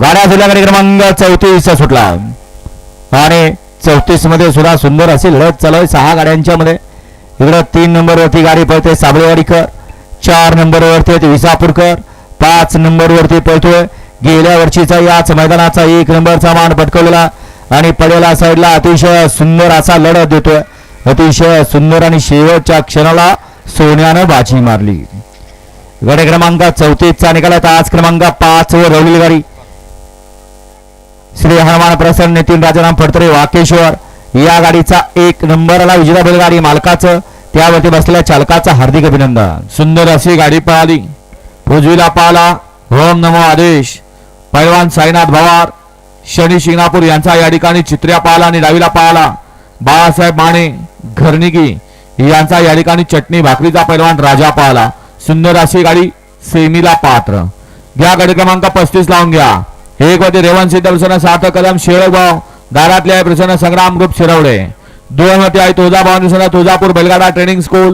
गाड्या सुद्धा क्रमांक चौतीस सुटला. आणि चौतीसमध्ये सुद्धा सुंदर अशी लढत चालू आहे. सहा गाड्यांच्या मध्ये. इकडं तीन नंबरवरती गाडी पळते साबळेवाडीकर चार नंबरवरती विसापूरकर पाच नंबरवरती पळतोय. गेल्या वर्षीचा याच मैदानाचा एक नंबरचा मान पटकवलेला आणि पडेला साईडला अतिशय सुंदर असा लढत देतोय. अतिशय सुंदर आणि शेवटच्या क्षणाला सोन्यानं बाजी मारली. गडे क्रमांक चौतीसचा निकाल आहे. आज क्रमांक पाच वर रवलेली गाडी. श्री हनुमान प्रसन्न नितीन राजाराम फडतरे वाकेश्वर. या गाडीचा एक नंबरला विजेता बैलगाडी मालकाचं त्यावरती बसलेल्या चालकाचं हार्दिक अभिनंदन. सुंदर अशी गाडी पळाली. उजवीला पाहला. ओम नमो आदेश. पैलवान साईनाथ भवार शनी शिंगणापूर यांचा या ठिकाणी चित्र्या पाहला आणि डावीला पाहला. बाळासाहेब माने घरनिकी यांचा या ठिकाणी चटणी भाकरीचा पैलवान राजा पाहला. सुंदर अशी गाडी सेमीला पात्र. घ्या गाडी क्रमांक पस्तीस लावून घ्या. एक होते रेवंशी दर्शन प्रसन्न सात कदम शेळगाव दारातले प्रसन्न संग्राम ग्रुप शिरवडे. दोन होते आहे तुळजाभवानी तुळजापूर बैलगाडा ट्रेनिंग स्कूल.